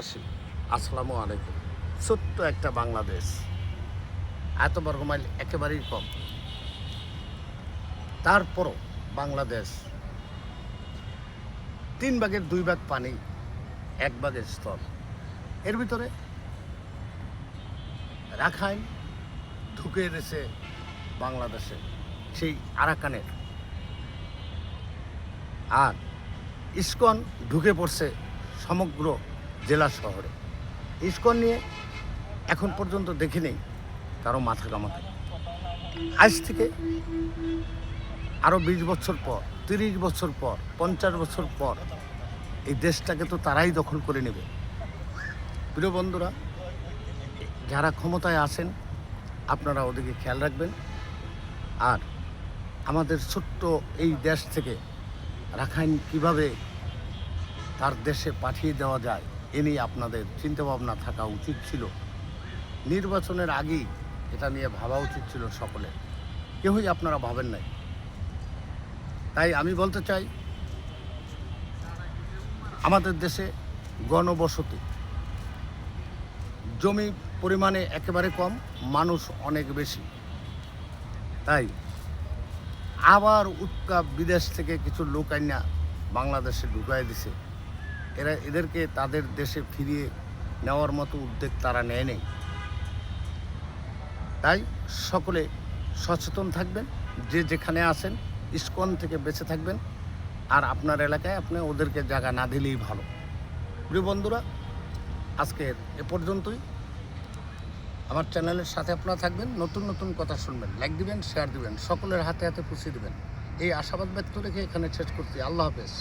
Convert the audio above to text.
আসি। আসসালামু আলাইকুম। ছোট্ট একটা বাংলাদেশ। এত বর্গ মাইল একেবারেই কম। তারপরও বাংলাদেশ তিন ভাগের দুই ভাগ পানি, এক ভাগের স্থল। এর ভিতরে রাখাইন ঢুকে এসেছে বাংলাদেশে, সেই আরাকানের। আর ইস্কন ঢুকে পড়ছে সমগ্র জেলা শহরে। ইস্কন নিয়ে এখন পর্যন্ত দেখি নেই কারও মাথা কামাতে। আজ থেকে আরও বিশ বছর পর, তিরিশ বছর পর, পঞ্চাশ বছর পর এই দেশটাকে তো তারাই দখল করে নেবে। প্রিয় বন্ধুরা, যারা ক্ষমতায় আসেন আপনারা ওদিকে খেয়াল রাখবেন। আর আমাদের ছোট্ট এই দেশ থেকে রাখাইন কীভাবে তার দেশে পাঠিয়ে দেওয়া যায় এ নিয়ে আপনাদের চিন্তাভাবনা থাকা উচিত ছিল। নির্বাচনের আগেই এটা নিয়ে ভাবা উচিত ছিল সকলের। কেউই আপনারা ভাবেন নাই। তাই আমি বলতে চাই, আমাদের দেশে গণবসতি, জমি পরিমাণে একেবারে কম, মানুষ অনেক বেশি। তাই আবার উৎকাপ বিদেশ থেকে কিছু লোক আইনা বাংলাদেশে ঢুকাই দিছে। এরা এদেরকে তাদের দেশে ফিরিয়ে নেওয়ার মতো উদ্যোগ তারা নেয় নেই। তাই সকলে সচেতন থাকবেন, যে যেখানে আসেন ইস্কন থেকে বেঁচে থাকবেন, আর আপনার এলাকায় আপনি ওদেরকে জায়গা না দিলেই ভালো। প্রিয় বন্ধুরা, আজকের এ পর্যন্তই। আমার চ্যানেলের সাথে আপনারা থাকবেন, নতুন নতুন কথা শুনবেন, লাইক দিবেন শেয়ার দিবেন, সকলের হাতে হাতে পুষিয়ে দিবেন। এই আশাবাদ ব্যক্ত রেখে এখানে শেষ করছি। আল্লাহ হাফেজ।